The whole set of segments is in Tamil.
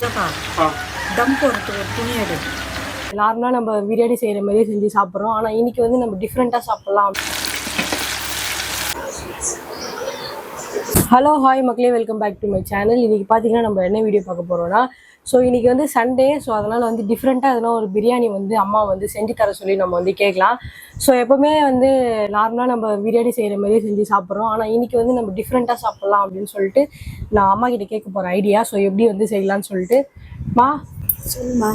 தம் போடுறதுக்கு ஒரு துணி எடு நார்மலாக நம்ம பிரியாணி செய்கிற மாதிரியே செஞ்சு சாப்பிட்றோம். ஆனால் இன்னைக்கு வந்து நம்ம டிஃப்ரெண்ட்டாக சாப்பிட்லாம். ஹலோ ஹாய் மக்களே welcome back to my channel இன்னைக்கு பார்த்தீங்கன்னா நம்ம என்ன வீடியோ பார்க்க போகிறோம்னா ஸோ இன்னைக்கு வந்து சண்டே ஸோ அதனால் வந்து டிஃப்ரெண்ட்டாக எதனா ஒரு பிரியாணி வந்து அம்மா வந்து செஞ்சு தர சொல்லி நம்ம வந்து கேட்கலாம். ஸோ எப்போவுமே வந்து நார்மலாக நம்ம பிரியாணி செய்கிற மாதிரியே செஞ்சு சாப்பிட்றோம். ஆனால் இன்னைக்கு வந்து நம்ம டிஃப்ரெண்ட்டாக சாப்பிட்லாம் அப்படின்னு சொல்லிட்டு நான் அம்மா கிட்ட கேட்க போகிற ஐடியா ஸோ எப்படி வந்து செய்யலாம்னு சொல்லிட்டு மா சொல்லுமா.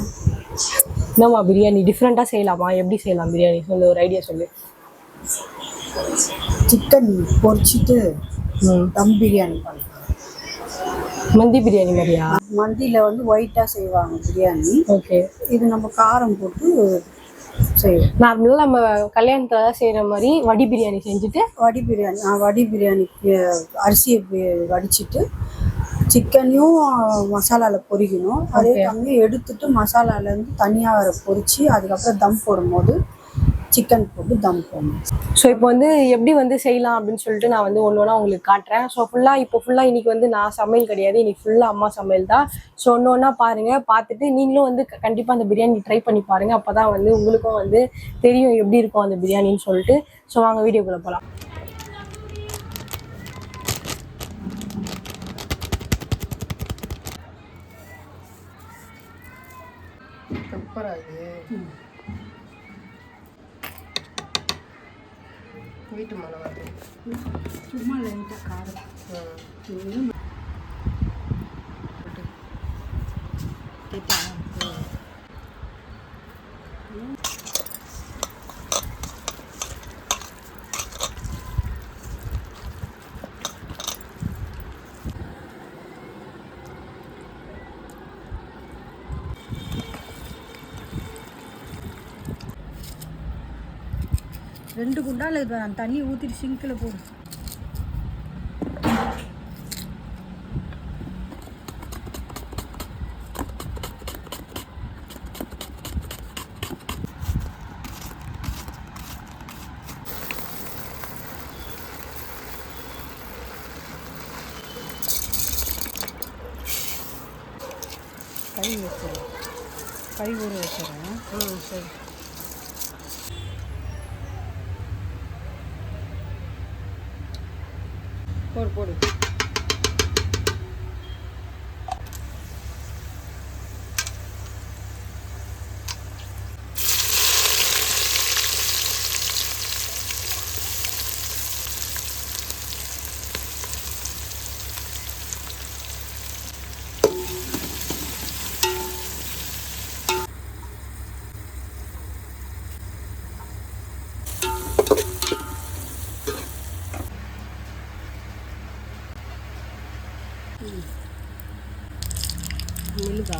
என்னம்மா பிரியாணி டிஃப்ரெண்ட்டாக செய்யலாமா? எப்படி செய்யலாம் பிரியாணி சொல்லு ஒரு ஐடியா சொல்லு. சிக்கன் பொரிச்சிட்டு தம் பிரியாணி. பண்ணலாம் மந்தி பிரியாணி மாதிரியா? மந்தியில் வந்து ஒயிட்டாக செய்வாங்க பிரியாணி. ஓகே. இது நம்ம காரம் போட்டு செய்வோம். நார்மலாக நம்ம கல்யாணத்தில் செய்கிற மாதிரி வடி பிரியாணி செஞ்சுட்டு வடி பிரியாணி வடி பிரியாணி அரிசியை வடிச்சிட்டு சிக்கனையும் மசாலாவில் பொரிக்கணும். அதே சமயம் எடுத்துட்டு மசாலாலேருந்து தனியாக பொரிச்சு அதுக்கப்புறம் தம் போடும்போது சிக்கன் போட்டு தம் போடணும். ஸோ இப்போ வந்து எப்படி வந்து செய்யலாம் அப்படின்னு சொல்லிட்டு நான் வந்து ஒன்று ஒன்றா உங்களுக்கு காட்டுறேன். ஸோ ஃபுல்லாக இப்போ ஃபுல்லாக இன்னைக்கு வந்து நான் சமையல் கிடையாது. இன்னைக்கு ஃபுல்லாக அம்மா சமையல் தான். ஸோ ஒன்று ஒன்றா பாருங்கள் பார்த்துட்டு நீங்களும் வந்து கண்டிப்பாக அந்த பிரியாணி ட்ரை பண்ணி பாருங்கள் அப்போ தான் வந்து உங்களுக்கும் வந்து தெரியும் எப்படி இருக்கும் அந்த பிரியாணின்னு சொல்லிட்டு. ஸோ வாங்க வீடியோக்குள்ளே போகலாம் சூப்பராக வீட்டு வருது சும்மா லைட்டாக காரம் ரெண்டு குண்டால் இது நான் தண்ணி ஊற்றிட்டு சிங்கில் போடு. கை வச்சிடும் கை ஊற வச்சிடறேன் ம் சரி. করবো నిలుగా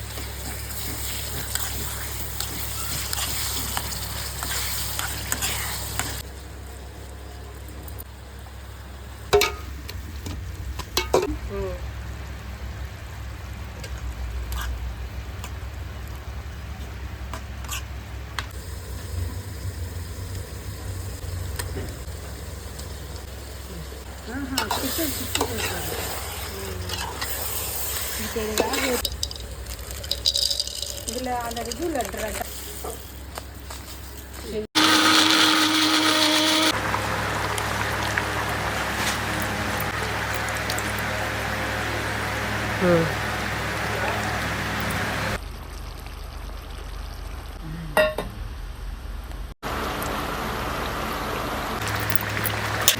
ஆஹா வேக இதில் அந்த இதுல ம்.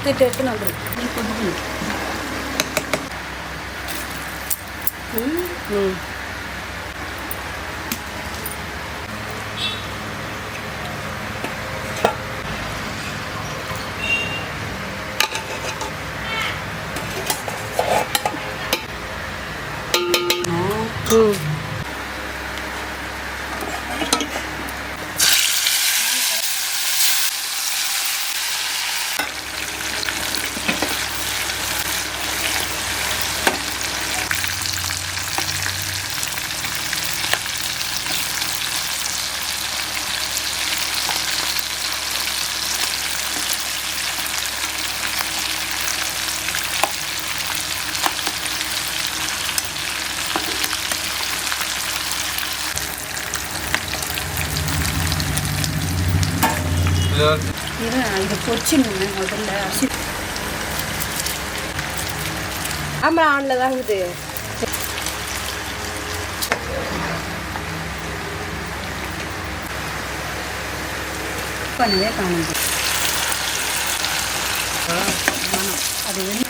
எடுத்துட்டு எடுத்துன்னு வந்துடும் நீ கொதிக்கணும் ம் ம் இது? இதை பொரிச்சிடணுங்க முதல்ல அரிசி. ஆமாம் ஆனில் தான் இருக்குது பண்ணவே காணுது. அது வந்து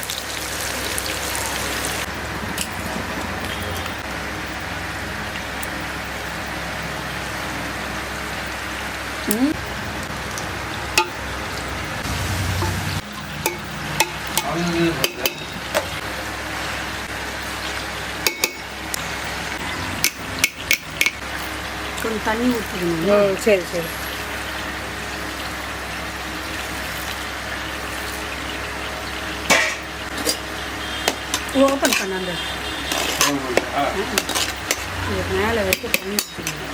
கொஞ்சம் தண்ணி ஊற்றிக்கணும் ம் சரி சரி. ஓப்பன் பண்ண அந்த. இது மேலே வச்சு தண்ணி ஊற்றிக்கணும்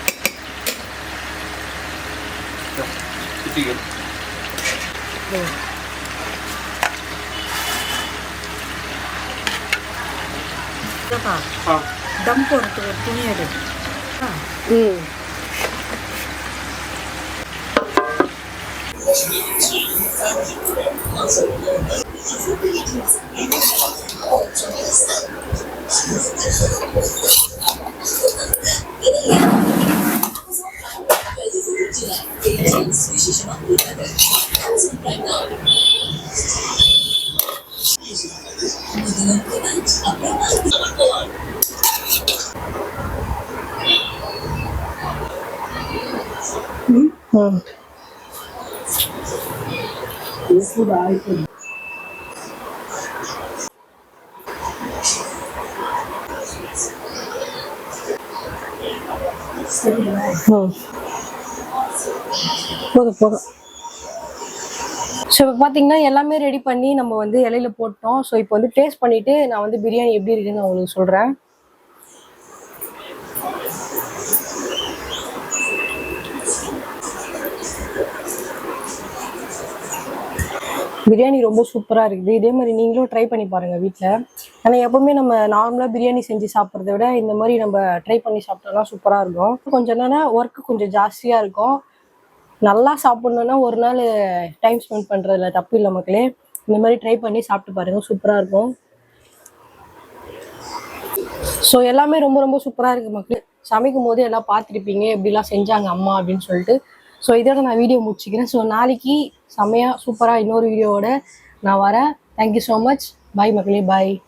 தம் போடுறதுக்கு ஒரு துணி எடு ஆ. ம். ம் ம் போதும் போதும். ஸோ இப்போ பார்த்தீங்கன்னா எல்லாமே ரெடி பண்ணி நம்ம வந்து இலையில போட்டோம். ஸோ இப்போ வந்து டேஸ்ட் பண்ணிட்டு நான் வந்து பிரியாணி எப்படி இருக்குன்னு உங்களுக்கு சொல்கிறேன் பிரியாணி ரொம்ப சூப்பராக இருக்குது. இதே மாதிரி நீங்களும் ட்ரை பண்ணி பாருங்கள் வீட்டில் ஆனால் எப்போவுமே நம்ம நார்மலாக பிரியாணி செஞ்சு சாப்பிட்றத விட இந்த மாதிரி நம்ம ட்ரை பண்ணி சாப்பிட்டோம்னா சூப்பராக இருக்கும். கொஞ்சம் என்னென்னா ஒர்க்கு கொஞ்சம் ஜாஸ்தியாக இருக்கும். நல்லா சாப்பிட்ணுன்னா ஒரு நாள் டைம் ஸ்பெண்ட் பண்ணுறதுல தப்பு இல்லை மக்களே. இந்த மாதிரி ட்ரை பண்ணி சாப்பிட்டு பாருங்கள் சூப்பராக இருக்கும். ஸோ எல்லாமே ரொம்ப ரொம்ப சூப்பராக இருக்குது மக்களே. சமைக்கும் போது எல்லாம் பார்த்துருப்பீங்க எப்படிலாம் செஞ்சாங்க அம்மா அப்படின்னு சொல்லிட்டு. ஸோ இதோட நான் வீடியோ முடிச்சுக்கிறேன். ஸோ நாளைக்கு செம்மையாக சூப்பராக இன்னொரு வீடியோவோட நான் வரேன். தேங்க்யூ ஸோ மச் பாய் மக்களே. பாய்